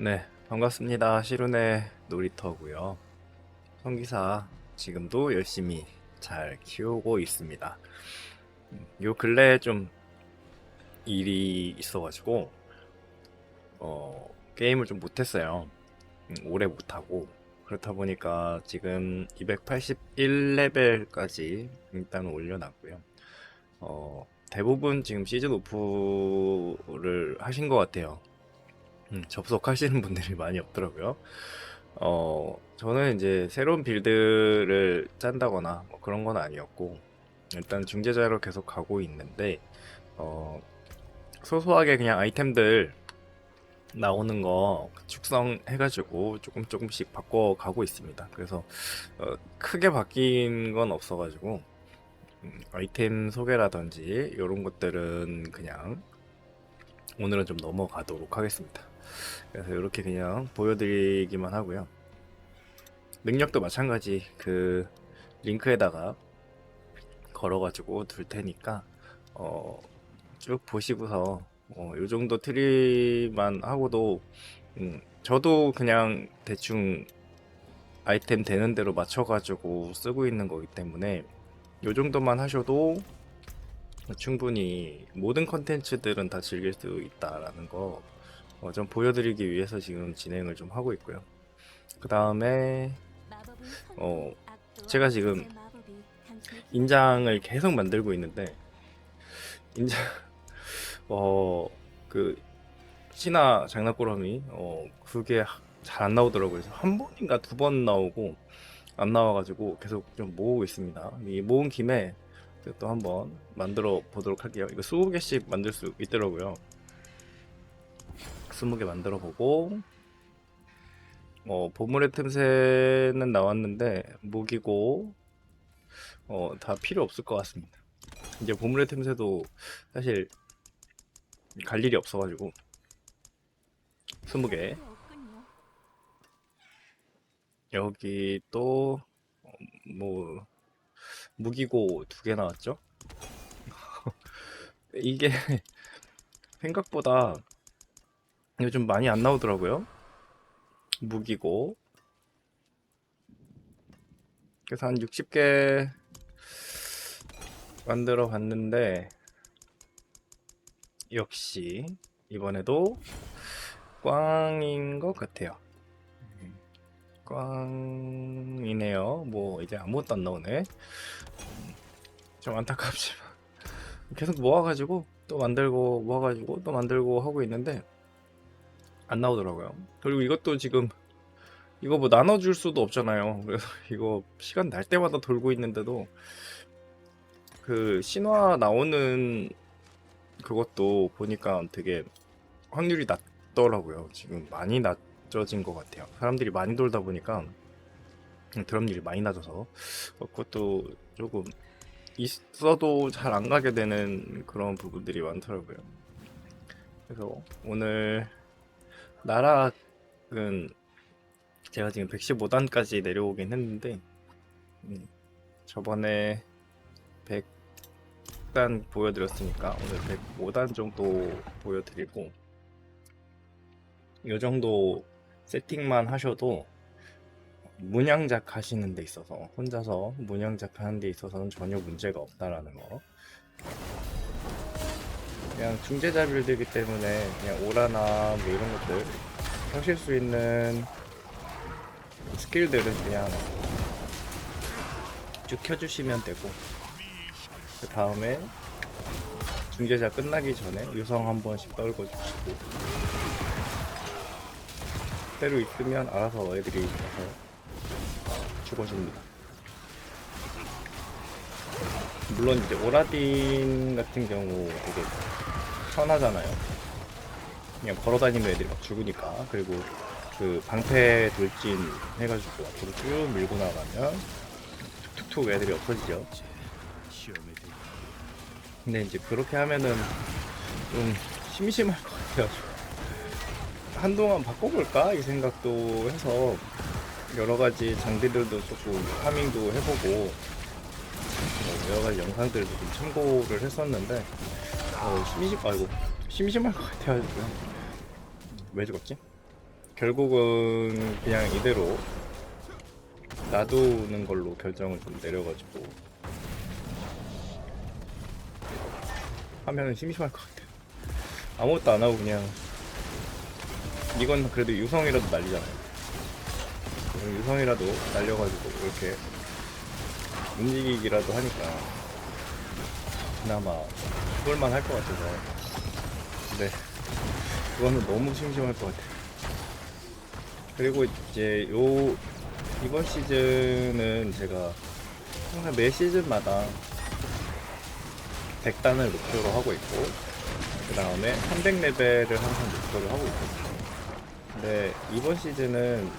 네, 반갑습니다. 시룬의 놀이터고요. 성기사 지금도 열심히 잘 키우고 있습니다. 음, 요 근래에 좀 일이 있어가지고 어, 게임을 좀 못했어요. 음, 오래 못하고 그렇다 보니까 지금 281레벨까지 일단 올려놨고요. 어, 대부분 지금 시즌 오프를 하신 것 같아요. 음, 접속하시는 분들이 많이 없더라고요. 어, 저는 이제 새로운 빌드를 짠다거나 뭐 그런 건 아니었고, 일단 중재자로 계속 가고 있는데, 어, 소소하게 그냥 아이템들 나오는 거 축성해가지고 조금 조금씩 바꿔가고 있습니다. 그래서, 어, 크게 바뀐 건 없어가지고, 음, 아이템 소개라든지 이런 것들은 그냥 오늘은 좀 넘어가도록 하겠습니다. 그래서 이렇게 그냥 보여드리기만 하고요. 능력도 마찬가지 그 링크에다가 걸어가지고 둘 테니까 어, 쭉 보시고서 어, 요 정도 트리만 하고도 음, 저도 그냥 대충 아이템 되는 대로 맞춰가지고 쓰고 있는 거기 때문에 요 정도만 하셔도 충분히 모든 컨텐츠들은 다 즐길 수 있다라는 거 어, 좀 보여드리기 위해서 지금 진행을 좀 하고 있고요. 그 다음에 어, 제가 지금 인장을 계속 만들고 있는데 인장 어그 신화 장난꾸러미 어 그게 잘 안 나오더라고요. 그래서 한 번인가 두 번 나오고 안 나와가지고 계속 좀 모으고 있습니다. 이 모은 김에 또 한번 만들어 보도록 할게요. 이거 20개씩 만들 수 있더라고요. 20개 만들어 보고 어, 보물의 틈새는 나왔는데 무기고 어, 다 필요 없을 것 같습니다. 이제 보물의 틈새도 사실 갈 일이 없어가지고 20개 여기 또 뭐 무기고 두 개 나왔죠? 이게 생각보다 요즘 많이 안 나오더라고요. 무기고. 그래서 한 60개 만들어 봤는데, 역시 이번에도 꽝인 것 같아요. 꽝이네요. 뭐 이제 아무것도 안 나오네. 좀 안타깝지만 계속 모아가지고 또 만들고 모아가지고 또 만들고 하고 있는데 안 나오더라고요. 그리고 이것도 지금 이거 뭐 나눠줄 수도 없잖아요. 그래서 이거 시간 날 때마다 돌고 있는데도 그 신화 나오는 그것도 보니까 되게 확률이 낮더라고요. 지금 많이 낮아진 것 같아요. 사람들이 많이 돌다 보니까 드럼률이 많이 낮아서 그것도 조금 있어도 잘 안 가게 되는 그런 부분들이 많더라고요. 그래서 오늘 나락은 제가 지금 115단까지 내려오긴 했는데 음, 저번에 100단 보여드렸으니까 오늘 105단 정도 보여드리고 이 정도 세팅만 하셔도 문양작 하시는 데 있어서 혼자서 문양작 하는 데 있어서는 전혀 문제가 없다라는 거 그냥 중재자 빌드이기 때문에 그냥 오라나 뭐 이런 것들 하실 수 있는 스킬들은 그냥 쭉 켜주시면 되고 그 다음에 중재자 끝나기 전에 유성 한 번씩 떨궈 주시고 때로 있으면 알아서 애들이 가서 죽어줍니다. 물론 이제 오라딘 같은 경우 되게 편하잖아요. 그냥 걸어다니는 애들이 막 죽으니까 그리고 그 방패 돌진 해가지고 앞으로 쭉 밀고 나가면 툭툭툭 애들이 없어지죠. 근데 이제 그렇게 하면은 좀 심심할 것 같아요. 한동안 바꿔볼까 이 생각도 해서 여러 가지 장비들도 조금 파밍도 해보고 뭐 여러 가지 영상들도 좀 참고를 했었는데 어, 심심 아이고 심심할 것 같아가지고 왜 죽었지? 결국은 그냥 이대로 놔두는 걸로 결정을 좀 내려가지고 하면은 심심할 것 같아요. 아무것도 안 하고 그냥 이건 그래도 유성이라도 날리잖아요. 유성이라도 날려가지고 이렇게 움직이기라도 하니까 그나마 해볼만 할 것 같아서 근데 그거는 너무 심심할 것 같아요. 그리고 이제 요 이번 시즌은 제가 항상 매 시즌마다 100단을 목표로 하고 있고 그 다음에 300레벨을 항상 목표로 하고 있거든요. 근데 이번 시즌은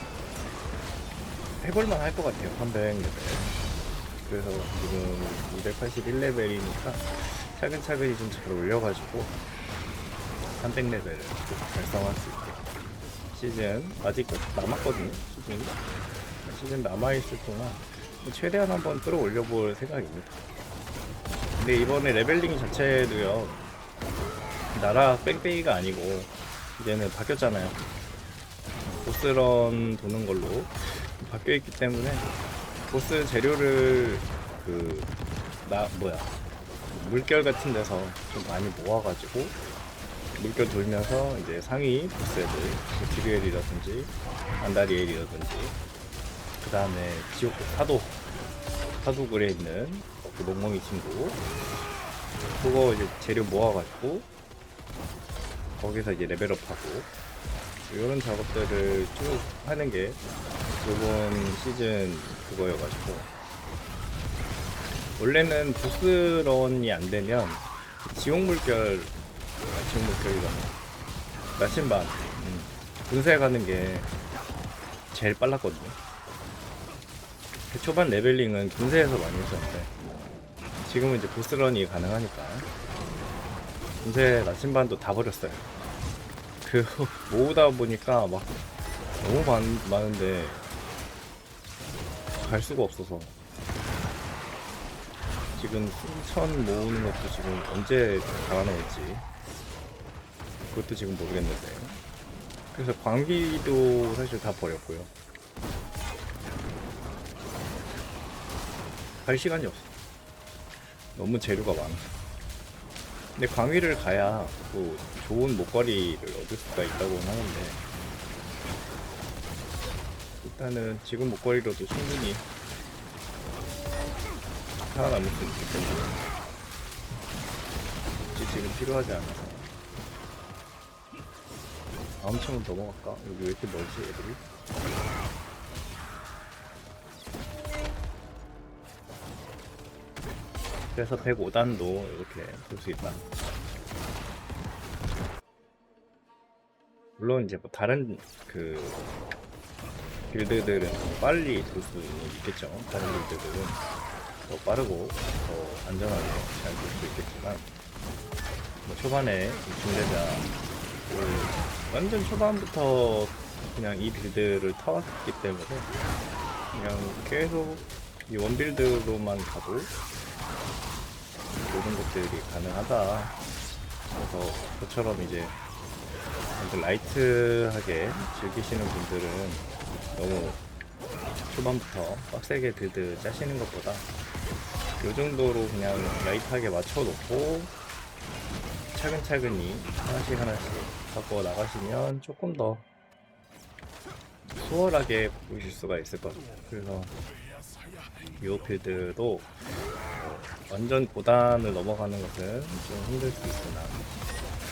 해볼만 할 것 같아요. 300레벨. 그래서 지금 281레벨이니까 차근차근히 좀 잘 올려가지고 300레벨을 달성할 수 있게 시즌 아직 남았거든요. 시즌 시즌 남아있을 동안 최대한 한번 끌어올려 볼 생각입니다. 근데 이번에 레벨링 자체도요 나라 뺑뺑이가 아니고 이제는 바뀌었잖아요. 보스런 도는 걸로 바뀌어 있기 때문에 보스 재료를 그 나 뭐야 물결 같은 데서 좀 많이 모아가지고 물결 돌면서 이제 상위 보스들 지류엘이라든지 안다리엘이라든지 그 다음에 지옥 파도 파도굴에 있는 그 멍멍이 친구 그거 이제 재료 모아가지고 거기서 이제 레벨업하고 이런 작업들을 쭉 하는 게 이번 시즌 그거여가지고 원래는 보스런이 안 되면 지옥 물결 아, 지옥 물결이라 나침반 음, 분쇄 가는 게 제일 빨랐거든요. 그 초반 레벨링은 분쇄에서 많이 했었는데 지금은 이제 보스런이 가능하니까 분쇄 나침반도 다 버렸어요. 그 모으다 보니까 막 너무 많, 많은데 갈 수가 없어서. 지금 순천 모으는 것도 지금 언제 달아놓을지 그것도 지금 모르겠는데. 그래서 광기도 사실 다 버렸고요. 갈 시간이 없어. 너무 재료가 많아. 근데 광위를 가야 또 좋은 목걸이를 얻을 수가 있다고 하는데 일단은 지금 목걸이로도 충분히 살아남을 수 있기 때문에 굳이 지금 필요하지 않아서 다음 층으로 넘어갈까? 여기 왜 이렇게 멀지 애들이? 그래서 105단도 이렇게 볼 수 있다. 물론 이제 뭐 다른 그 빌드들은 더 빨리 돌 수 있겠죠. 다른 빌드들은 더 빠르고 더 안전하게 잘 돌 수 있겠지만 뭐 초반에 이 중대자 그 완전 초반부터 그냥 이 빌드를 타왔기 때문에 그냥 계속 이 원빌드로만 가도 모든 것들이 가능하다. 그래서 저처럼 이제 라이트하게 즐기시는 분들은 너무 초반부터 빡세게 빌드 짜시는 것보다 이 정도로 그냥 라이트하게 맞춰놓고 차근차근히 하나씩 하나씩 갖고 나가시면 조금 더 수월하게 보실 수가 있을 것 같아요. 그래서 이 필드도 어, 완전 고단을 넘어가는 것은 좀 힘들 수 있으나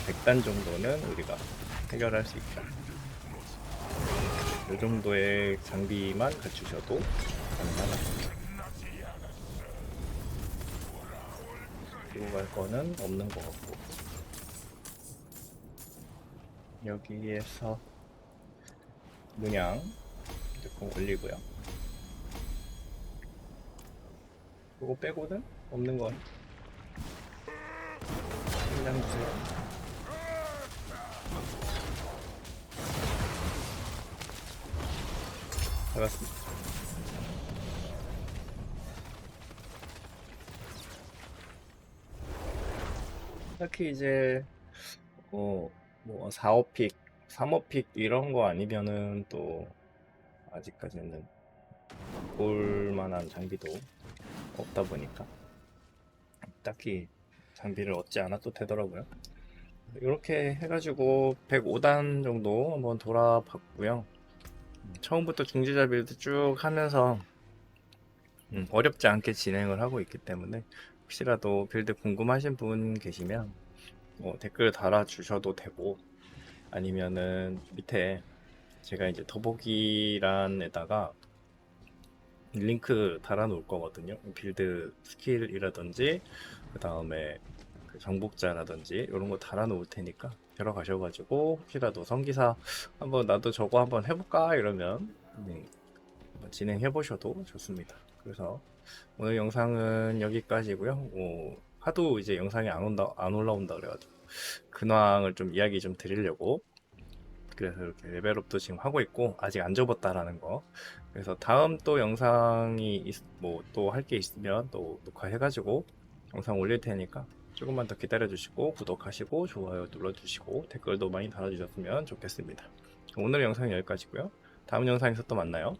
100단 정도는 우리가 해결할 수 있다. 이 정도의 장비만 갖추셔도 가능하다. 들고 갈 거는 없는 것 같고 여기에서 문양 조금 올리고요. 그거 빼고는 없는 건 그냥 주세요. 알았습니다. 딱히 이제 어 뭐 4, 5픽 3호픽 이런 거 아니면은 또 아직까지는 볼 만한 장비도 없다 보니까 딱히 장비를 얻지 않아도 되더라고요. 이렇게 해가지고 105단 정도 한번 돌아봤고요. 음, 처음부터 중지자 빌드 쭉 하면서 음, 어렵지 않게 진행을 하고 있기 때문에 혹시라도 빌드 궁금하신 분 계시면 뭐 댓글 달아주셔도 되고 아니면은 밑에 제가 이제 더보기란에다가 링크 달아 놓을 거거든요. 빌드 스킬이라든지 그 다음에 그 정복자라든지 이런 거 달아 놓을 테니까 들어가셔가지고 혹시라도 성기사 한번 나도 저거 한번 해볼까 이러면 네, 진행해 보셔도 좋습니다. 그래서 오늘 영상은 여기까지고요. 어, 하도 이제 영상이 안 온다 안 올라온다 그래가지고 근황을 좀 이야기 좀 드리려고 그래서 이렇게 레벨업도 지금 하고 있고 아직 안 접었다라는 거 그래서 다음 또 영상이 뭐 또 할 게 있으면 또 녹화해가지고 영상 올릴 테니까 조금만 더 기다려 주시고 구독하시고 좋아요 눌러 주시고 댓글도 많이 달아 주셨으면 좋겠습니다. 오늘 영상은 여기까지고요. 다음 영상에서 또 만나요